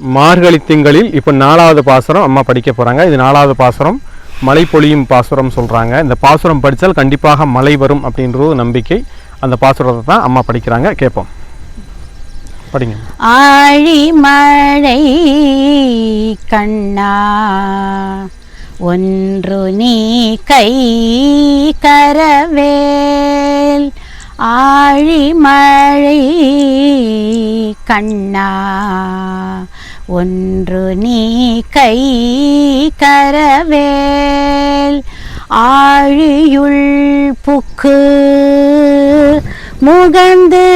மார்கழி திங்களில் இப்போ நாலாவது பாசுரம் அம்மா படிக்க போகிறாங்க இது நாலாவது பாசுரம். மழை பொழியும் பாசுரம் சொல்கிறாங்க இந்த பாசுரம் படித்தால் கண்டிப்பாக மழை வரும் அப்படின்றது நம்பிக்கை அந்த பாசுரத்தை தான் அம்மா படிக்கிறாங்க. கேட்போம். படிங்க. ஆழி மழை கண்ணா ஒன்று நீ கை கரவேல். ஆழி மழை கண்ணா ஒன்று நீ கை கரவேல் ஆழியுள் புக்கு முகந்து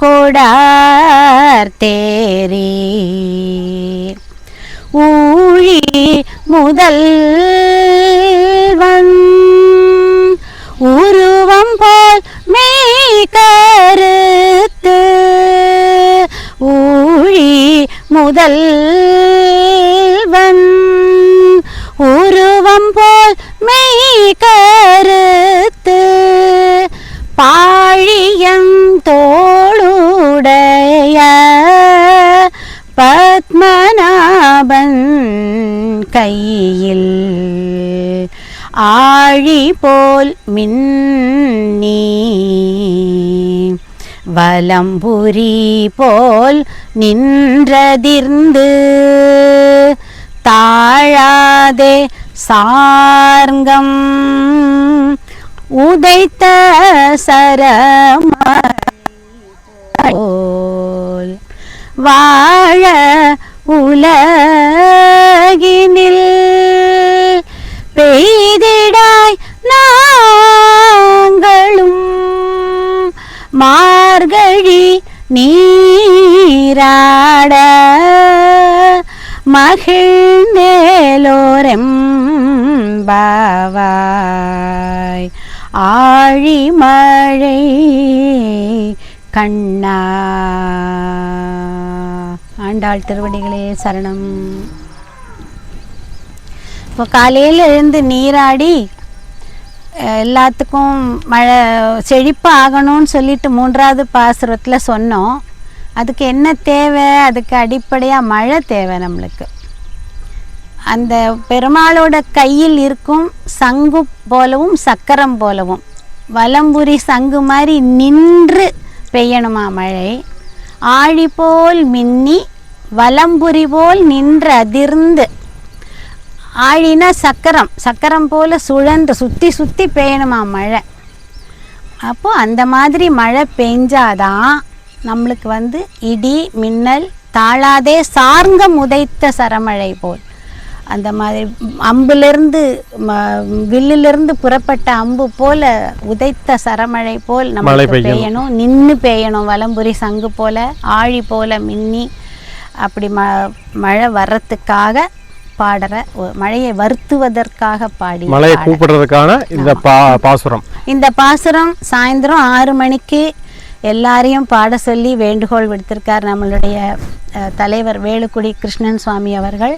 கொடார் தேரே. ஊழி முதல்வன் உருவம் போல் முதல்வன் உருவம் போல் மெய் கருத்து பாழியம் தோளுடைய பத்மநாபன் கையில். ஆழி போல் மின்னி. வலம்புரி போல் நின்றதிர்ந்து தாழாதே சார்கம் உதைத்த சரமோல் வாழ உலகினில் பெய்திடாய் நான் மார்கழி நீராட மகிழ்ந்தேலோரெம்பாவாய் ஆழி மழை கண்ணா. ஆண்டாள் திருவடிகளே சரணம். இப்போ காலையில் எழுந்து நீராடி எல்லாத்துக்கும் மழை செழிப்பாக ஆகணும்னு சொல்லிட்டு மூன்றாவது பாசுரத்தில் சொன்னோம். அதுக்கு என்ன தேவை? அதுக்கு அடிப்படையாக மழை தேவை நம்மளுக்கு. அந்த பெருமாளோட கையில் இருக்கும் சங்கு போலவும் சக்கரம் போலவும் வலம்புரி சங்கு மாதிரி நின்று பெய்யணுமா மழை? ஆழி போல் மின்னி வலம்புரி போல் நின்று அதிர்ந்து ஆழினா சக்கரம் சக்கரம் போல சுழன்று சுற்றி சுற்றி பெய்யணுமா மழை. அப்போ அந்த மாதிரி மழை பெஞ்சாதான் நம்மளுக்கு வந்து இடி மின்னல் தாழாதே சார்ந்தம் உதைத்த சரமழை போல். அந்த மாதிரி அம்பிலிருந்து வில்லிலிருந்து புறப்பட்ட அம்பு போல உதைத்த சரமழை போல் நம்மளுக்கு. பெய்யணும். நின்று பெய்யணும். வலம்புரி சங்கு போல ஆழி போல மின்னி. அப்படி ம மழை வர்றதுக்காக பாடுற மழையை வருத்துவதற்காக பாடி மழையை கூப்பிடுறதுக்கான இந்த பாசுரம். இந்த பாசுரம் சாயந்தரம் ஆறு மணிக்கு எல்லாரையும் பாட சொல்லி வேண்டுகோள் விடுத்திருக்கார் நம்மளுடைய தலைவர் வேலுக்குடி கிருஷ்ணன் சுவாமி அவர்கள்.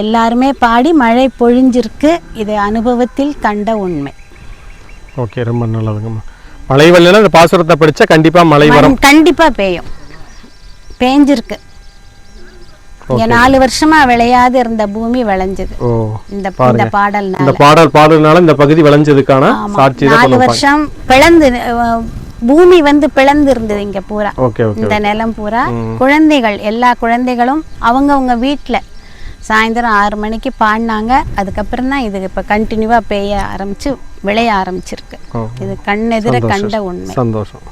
எல்லாருமே பாடி மழை பொழிஞ்சிருக்கு. இது அனுபவத்தில் கண்ட உண்மை. ஓகே ரொம்ப நல்லதுங்கம்மா மழை வரலைன்னா இந்த பாசுரத்தை படித்தா கண்டிப்பாக மழை வரும். மண் கண்டிப்பா பெய்யும். பேஞ்சிருக்கு. இங்க நாலு வருஷமா விளையாது இருந்த பூமி விளைஞ்சது. இந்த இந்த. பாடல்னால. இந்த பாடல் பாடுறதுனால இந்த பகுதி விளைஞ்சதுக்கான. சாட்சி நாலு வருஷம் பிளந்து பூமி வந்து பிளந்து இருந்தது இங்க பூரா. இந்த நிலம் பூரா. குழந்தைகள் எல்லா குழந்தைகளும் அவங்கவங்க வீட்டில் சாயந்தரம் ஆறு மணிக்கு பாடினாங்க. அதுக்கப்புறம் தான் இது இப்போ கண்டினியூவாக பெய்ய ஆரம்பிச்சு விளைய ஆரம்பிச்சிருக்கு. இது கண்ணெதிர கண்ட உண்மை. சந்தோஷம்.